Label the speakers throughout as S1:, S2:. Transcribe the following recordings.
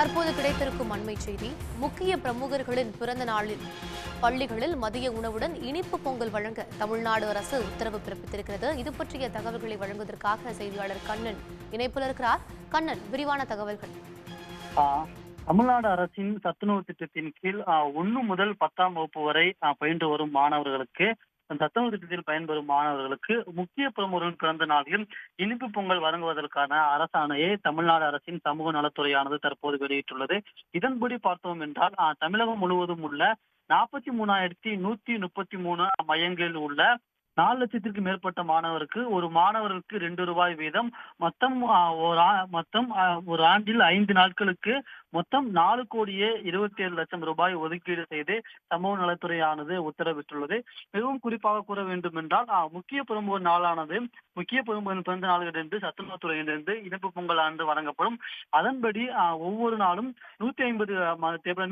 S1: தற்போது கிடைத்திருக்கும் அண்மை செய்தி முக்கிய பிரமுகர்களின் பிறந்த நாளில் பள்ளிகளில் மதிய உணவுடன் இனிப்பு பொங்கல் வழங்க தமிழ்நாடு அரசு உத்தரவு பிறப்பித்திருக்கிறது. இது பற்றிய தகவல்களை வழங்குவதற்காக செய்தியாளர் கண்ணன் இணைப்பில் இருக்கிறார். கண்ணன் விரிவான தகவல்கள்.
S2: தமிழ்நாடு அரசின் சத்துணவு திட்டத்தின் கீழ் ஒன்னு முதல் பத்தாம் வகுப்பு வரை பயின்று வரும் மாணவர்களுக்கு சத்துணவு திட்டத்தில் பயன்பெறும் மாணவர்களுக்கு முக்கிய பிரமுகர்களின் பிறந்த நாளில் இனிப்பு பொங்கல் வழங்குவதற்கான அரசாணையை தமிழ்நாடு அரசின் சமூக நலத்துறையானது தற்போது வெளியிட்டுள்ளது. இதன்படி பார்த்தோம் என்றால் தமிழகம் முழுவதும் உள்ள நாற்பத்தி மூணாயிரத்தி நூத்தி முப்பத்தி மூணு மையங்களில் உள்ள நாலு லட்சத்திற்கு மேற்பட்ட மாணவருக்கு ஒரு மாணவருக்கு ரெண்டு ரூபாய் வீதம். மொத்தம் ஒரு மொத்தம் ஒரு ஆண்டில் ஐந்து நாட்களுக்கு மொத்தம் நாலு கோடியே இருபத்தி ஏழு லட்சம் ரூபாய் ஒதுக்கீடு செய்து சமூக நலத்துறையானது உத்தரவிட்டுள்ளது. மிகவும் குறிப்பாக கூற வேண்டும் என்றால் முக்கிய பிரமுகர் நாளானது முக்கிய பிரமுகரின் பிறந்த நாள்களிலிருந்து சத்துணவுத்துறையிலிருந்து இனிப்பு பொங்கல் ஆண்டு வழங்கப்படும். அதன்படி ஒவ்வொரு நாளும் நூத்தி ஐம்பது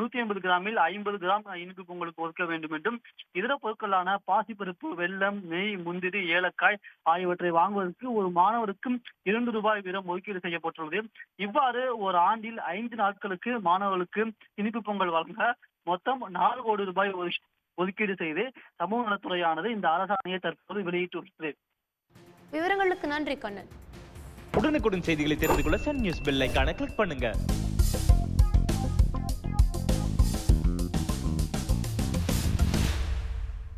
S2: நூத்தி ஐம்பது கிராமில் ஐம்பது கிராம் இனிப்பு பொங்கலுக்கு ஒதுக்க வேண்டும் என்றும் இதர பொருட்களான பாசிப்பருப்பு வெள்ளம் நெய் முந்திரி ஏலக்காய் ஆகியவற்றை வாங்குவதற்கு ஒரு மாணவருக்கும் இரண்டு ரூபாய் வீதம் ஒதுக்கீடு செய்யப்பட்டுள்ளது. இவ்வாறு ஒரு ஆண்டில் ஐந்து நாட்களுக்கு மாணவர்களுக்கு இனிப்பு பொங்கல் வழங்க மொத்தம் நாலு கோடி ரூபாய் ஒதுக்கி- ஒதுக்கீடு செய்து சமூக நலத்துறையானது இந்த அரசாணையை தற்போது வெளியிட்டுள்ளது.
S1: விவரங்களுக்கு நன்றி கண்ணன்.
S3: உடனுக்குடன் செய்திகளை தெரிந்து கொள்ள சன் நியூஸ் பெல் ஐகானை கிளிக் பண்ணுங்க.